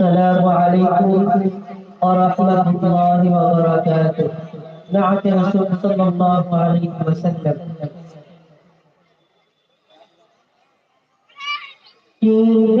السلام عليكم ورحمة الله وبركاته. دعك رسول صلى الله عليه وسلم. يوم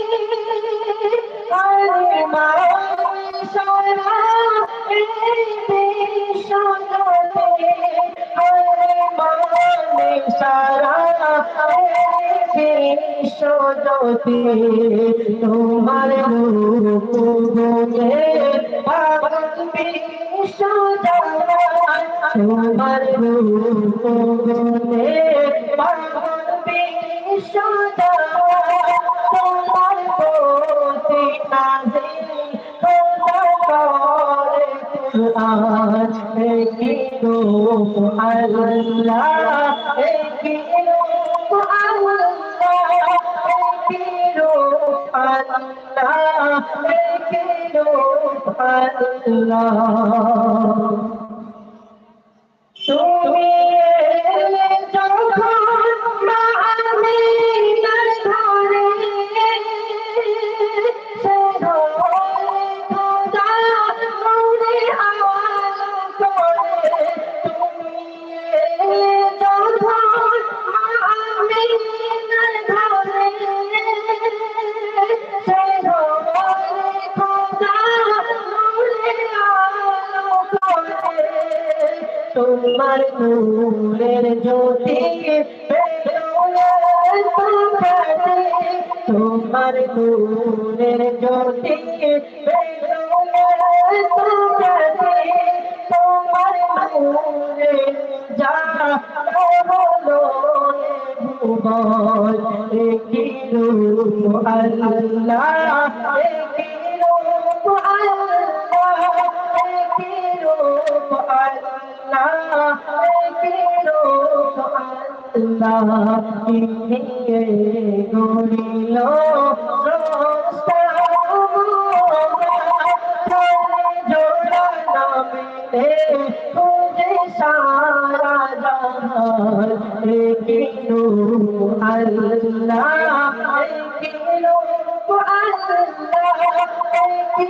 তোমার গুণে পাগল বিশ্বজগৎ তোমার রূপ গুণে পাগল কি রূপ আল্লাহ কি রূপ আল্লাহ। তোমার নূরের জ্যোতি তোমার নূরের জ্যোতি তোমার যা রূপ আল্লাহ। সারা জাহান কি রূপ আল্লাহ কি রূপ আল্লাহ কি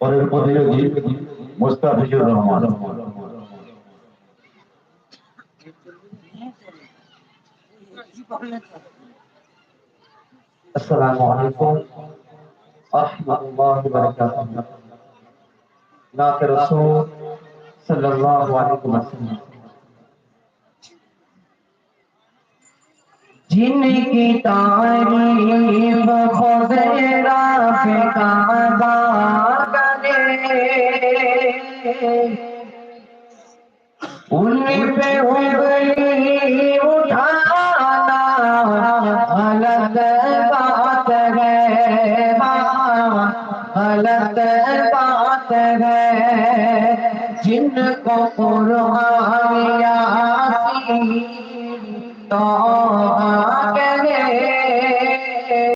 পরের প্রতিযোগী মোস্তাফিজুর রহমান السلام عليكم ورحمة الله وبركاته ناك رسول صلى الله عليه وسلم जिनकी तारीफ खुदेरा बेकाबा करे उन पे उंगली उठाना गलत बात है गलत बात है जिनको कुरान यासीन तो